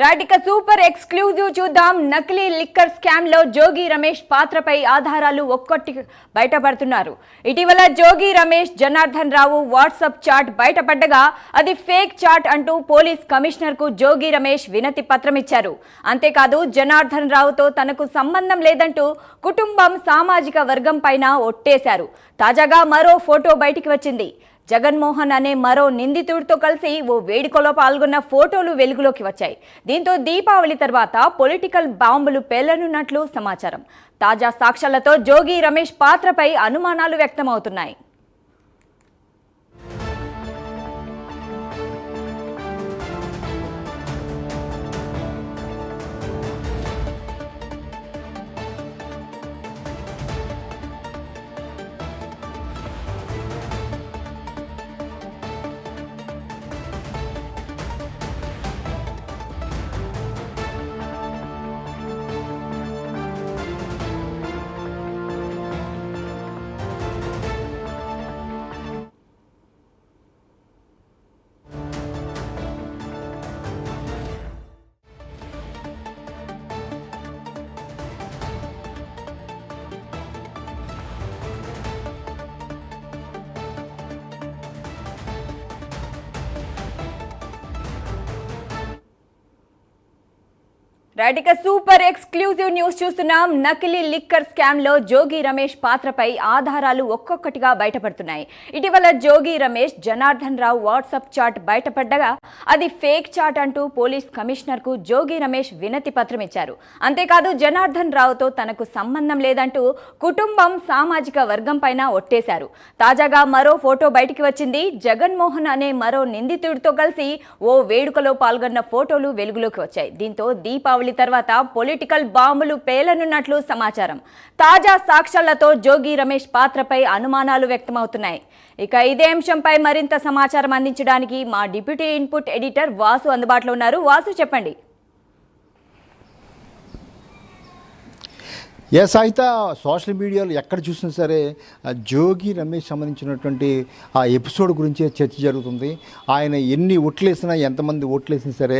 రాటిక super exclusive చూద్దాం. నకిలీ liquor స్కామ్లో జోగి రమేష్ పాత్రపై ఆధారాలు ఒక్కొట్టి బయటపడుతున్నారు. ఇటీవల జోగి రమేష్ జనార్దన్ రావు వాట్సాప్ చాట్ బయటపడ్డగా అది ఫేక్ చాట్ అంటూ పోలీస్ కమిషనర్కు జోగి రమేష్ వినతి పత్రం ఇచ్చారు అంతేకాదు జనార్దన్ రావుతో తనకు సంబంధం లేదంటూ కుటుంబం సామాజిక వర్గం పైన ఒట్టేశారు. తాజాగా మరో ఫోటో బయటికి వచ్చింది. జగన్మోహన్ అనే మరో నిందితుడితో కలిసి ఓ వేడుకలో పాల్గొన్న ఫోటోలు వెలుగులోకి వచ్చాయి. దీంతో దీపావళి తర్వాత పొలిటికల్ బాంబులు పేలనున్నట్లు సమాచారం. తాజా సాక్ష్యాలతో జోగి రమేష్ పాత్రపై అనుమానాలు వ్యక్తమవుతున్నాయి. రైట్ ఇక సూపర్ ఎక్స్క్లూజివ్ న్యూస్ చూస్తున్నాం. నకిలీ లిక్కర్ స్కామ్లో జోగి రమేష్ పాత్రపై ఆధారాలు ఒక్కొక్కటిగా బయటపడుతున్నాయి. ఇటీవల జోగి రమేష్ జనార్దన్ రావు వాట్సాప్ చాట్ బయటపడ్డగా అది ఫేక్ చాట్ అంటూ పోలీస్ కమిషనర్కు జోగి రమేష్ వినతి పత్రం ఇచ్చారు. అంతేకాదు జనార్దన్ రావుతో తనకు సంబంధం లేదంటూ కుటుంబం సామాజిక వర్గం పైన ఒట్టేశారు. తాజాగా మరో ఫోటో బయటికి వచ్చింది. జగన్మోహన్ అనే మరో నిందితుడితో కలిసి ఓ వేడుకలో పాల్గొన్న ఫోటోలు వెలుగులోకి వచ్చాయి. దీంతో దీపావళి తర్వాత పొలిటికల్ బాంబులు పేలనున్నట్లు సమాచారం. తాజా సాక్ష్యాలతో జోగి రమేష్ పాత్రపై అనుమానాలు వ్యక్తమవుతున్నాయి. ఇక ఇదే అంశంపై మరింత సమాచారం అందించడానికి మా డిప్యూటీ ఇన్పుట్ ఎడిటర్ వాసు అందుబాటులో ఉన్నారు. వాసు చెప్పండి. ఎస్ అయితే సోషల్ మీడియాలో ఎక్కడ చూసినా సరే జోగి రమేష్ సంబంధించినటువంటి ఆ ఎపిసోడ్ గురించే చర్చ జరుగుతుంది. ఆయన ఎన్ని ఓట్లేసినా ఎంతమంది ఓట్లేసినా సరే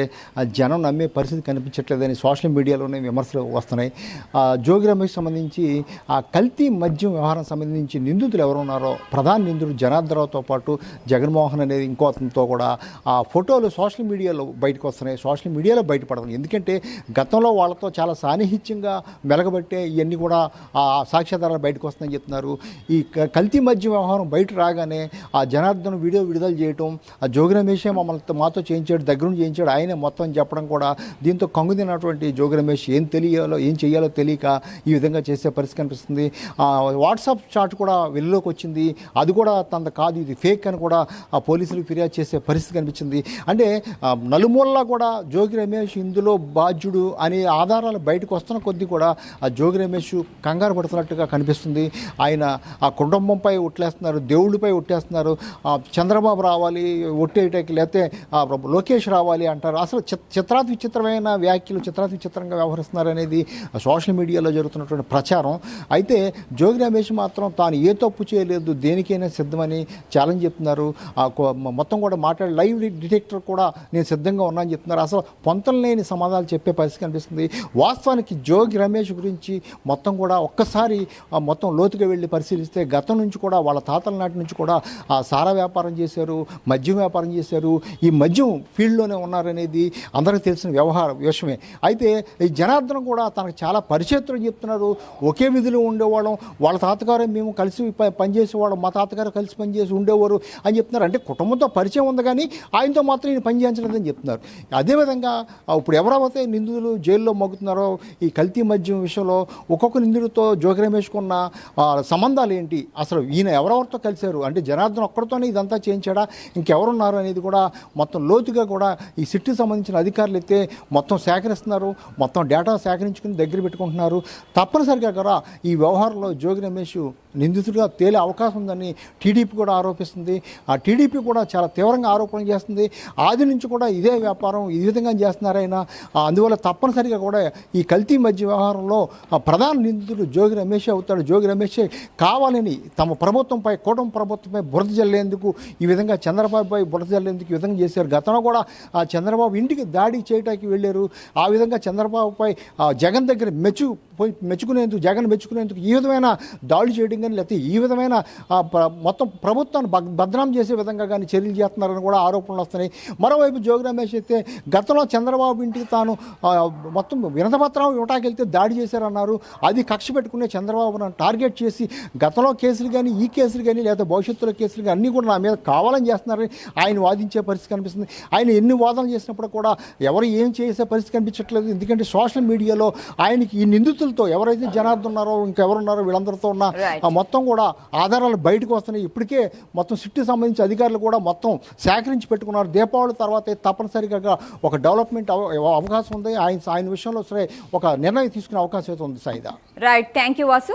జనం నమ్మే పరిస్థితి కనిపించట్లేదని సోషల్ మీడియాలోనే విమర్శలు వస్తున్నాయి. ఆ జోగి రమేష్ సంబంధించి ఆ కల్తీ మద్యం వ్యవహారం సంబంధించి నిందితులు ఎవరు ఉన్నారో ప్రధాన నిందితుడు జనార్దరావుతో పాటు జగన్మోహన్ అనేది ఇంకో అతనితో కూడా ఆ ఫోటోలు సోషల్ మీడియాలో బయటకు వస్తున్నాయి. సోషల్ మీడియాలో బయటపడదు ఎందుకంటే గతంలో వాళ్ళతో చాలా సాన్నిహిత్యంగా మెలగబట్టే ఇవన్నీ కూడా ఆ సాక్ష్యాధారాలు బయటకు వస్తాయని చెప్తున్నారు. ఈ క- కల్తీ మధ్య వ్యవహారం బయట రాగానే ఆ జనార్దన్ వీడియో విడుదల చేయటం ఆ జోగి రమేషే మమ్మల్ని మాతో చేయించాడు దగ్గరుండి చేయించాడు ఆయనే మొత్తం చెప్పడం కూడా దీంతో కంగుదినటువంటి జోగి రమేష్ ఏం తెలియాలో ఏం చేయాలో తెలియక ఈ విధంగా చేసే పరిస్థితి కనిపిస్తుంది. వాట్సాప్ చాట్ కూడా వెలుగులోకి వచ్చింది. అది కూడా తనది కాదు ఇది ఫేక్ అని కూడా ఆ పోలీసులు ఫిర్యాదు చేసే పరిస్థితి కనిపించింది. అంటే నలుమూలలా కూడా జోగి రమేష్ ఇందులో బాధ్యుడు అనే ఆధారాలు బయటకు వస్తున్న కొద్దీ కూడా ఆ జోగి రమేష్ కంగారు పడుతున్నట్టుగా కనిపిస్తుంది. ఆయన ఆ కుటుంబంపై ఒట్లేస్తున్నారు దేవుళ్ళపై ఒట్టేస్తున్నారు చంద్రబాబు రావాలి ఒట్టేయటానికి లేకపోతే లోకేష్ రావాలి అంటారు. అసలు చిత్- చిత్రాతి విచిత్రమైన వ్యాఖ్యలు చిత్రాతి విచిత్రంగా వ్యవహరిస్తున్నారు అనేది సోషల్ మీడియాలో జరుగుతున్నటువంటి ప్రచారం. అయితే జోగి రమేష్ మాత్రం తాను ఏ తప్పు చేయలేదు దేనికైనా సిద్ధమని ఛాలెంజ్ చెప్తున్నారు. ఆ మొత్తం కూడా మాట్లాడే లైవ్ డిటెక్టర్ కూడా నేను సిద్ధంగా ఉన్నానని చెప్తున్నారు. అసలు పొంతం లేని సమాధానాలు చెప్పే పరిస్థితి కనిపిస్తుంది. వాస్తవానికి జోగి రమేష్ గురించి మొత్తం కూడా ఒక్కసారి ఆ మొత్తం లోతుగా వెళ్ళి పరిశీలిస్తే గతం నుంచి కూడా వాళ్ళ తాతల నాటి నుంచి కూడా ఆ సారా వ్యాపారం చేశారు మద్యం వ్యాపారం చేశారు. ఈ మద్యం ఫీల్డ్లోనే ఉన్నారనేది అందరికీ తెలిసిన వ్యవహార విషయమే. అయితే ఈ జనార్దనం కూడా తనకు చాలా పరిచయత్తులు చెప్తున్నారు. ఒకే విధిలో ఉండేవాళ్ళం. వాళ్ళ తాతగారు మేము కలిసి ప- పనిచేసేవాళ్ళం. మా తాతగారు కలిసి పనిచేసి ఉండేవారు అని చెప్తున్నారు. అంటే కుటుంబంతో పరిచయం ఉంది కానీ ఆయనతో మాత్రం ఈయన పనిచేయించలేదని చెప్తున్నారు. అదేవిధంగా ఇప్పుడు ఎవరైతే నిందితులు జైల్లో మగ్గుతున్నారో ఈ కల్తీ మద్యం విషయంలో ఒక్కొక్క నిందితుడితో జోగి రమేష్కు సంబంధాలు ఏంటి? అసలు ఈయన ఎవరెవరితో కలిశారు? అంటే జనార్దన్ ఒక్కడితోనే ఇదంతా చేయించాడా? ఇంకెవరున్నారు అనేది కూడా మొత్తం లోతుగా కూడా ఈ సిట్కి సంబంధించిన అధికారులు అయితే మొత్తం సేకరిస్తున్నారు. మొత్తం డేటా సేకరించుకుని దగ్గర పెట్టుకుంటున్నారు. తప్పనిసరిగా కూడా ఈ వ్యవహారంలో జోగి రమేష్ నిందితుడిగా తేలే అవకాశం ఉందని టీడీపీ కూడా ఆరోపిస్తుంది. ఆ టీడీపీ కూడా చాలా తీవ్రంగా ఆరోపణలు చేస్తుంది. ఆది నుంచి కూడా ఇదే వ్యాపారం ఈ విధంగా చేస్తున్నారైనా అందువల్ల తప్పనిసరిగా కూడా ఈ కల్తీ మధ్య వ్యవహారంలో ఆ ప్రధాన నిందితుడు జోగి రమేష్ అవుతాడు. జోగి రమేష్ కావాలని తమ ప్రభుత్వంపై కూటమి ప్రభుత్వంపై బురద జల్లేందుకు ఈ విధంగా చంద్రబాబుపై బురద జల్లేందుకు ఈ విధంగా చేశారు. గతంలో కూడా ఆ చంద్రబాబు ఇంటికి దాడి చేయడానికి వెళ్ళారు. ఆ విధంగా చంద్రబాబుపై ఆ జగన్ దగ్గర మెచ్చు పోయి మెచ్చుకునేందుకు జగన్ మెచ్చుకునేందుకు ఈ విధమైన దాడులు చేయడం కానీ లేకపోతే ఈ విధమైన మొత్తం ప్రభుత్వాన్ని బగ్- చేసే విధంగా కానీ చర్యలు చేస్తున్నారని కూడా ఆరోపణలు వస్తున్నాయి. మరోవైపు జోగి రమేష్ అయితే గతంలో చంద్రబాబు ఇంటికి తాను మొత్తం వినతపత్రం ఇవ్వటానికి వెళ్తే దాడి చేశారన్నారు. అది కక్ష పెట్టుకునే చంద్రబాబును టార్గెట్ చేసి గతంలో కేసులు కానీ ఈ కేసులు కానీ లేదా భవిష్యత్తులో కేసులు కానీ అన్నీ కూడా నా మీద కావాలని చేస్తున్నారని ఆయన వాదించే పరిస్థితి కనిపిస్తుంది. ఆయన ఎన్ని వాదనలు చేసినప్పుడు కూడా ఎవరు ఏం చేసే పరిస్థితి కనిపించట్లేదు. ఎందుకంటే సోషల్ మీడియాలో ఆయనకి ఈ నిందితులతో ఎవరైతే జనార్దన్ ఉన్నారో ఇంకెవరు ఉన్నారో వీళ్ళందరితో ఉన్న మొత్తం కూడా ఆధారాలు బయటకు వస్తున్నాయి. ఇప్పటికే మొత్తం సిటీ సంబంధించి అధికారులు కూడా మొత్తం సేకరించి పెట్టుకున్నారు. దీపావళి తర్వాత తప్పనిసరిగా ఒక డెవలప్మెంట్ అవ- అవకాశం ఉంది. ఆయన ఆయన విషయంలో సరే ఒక నిర్ణయం తీసుకునే అవకాశం అయితే ఉంది సాయిదా రైట్ థ్యాంక్ యూ వాసు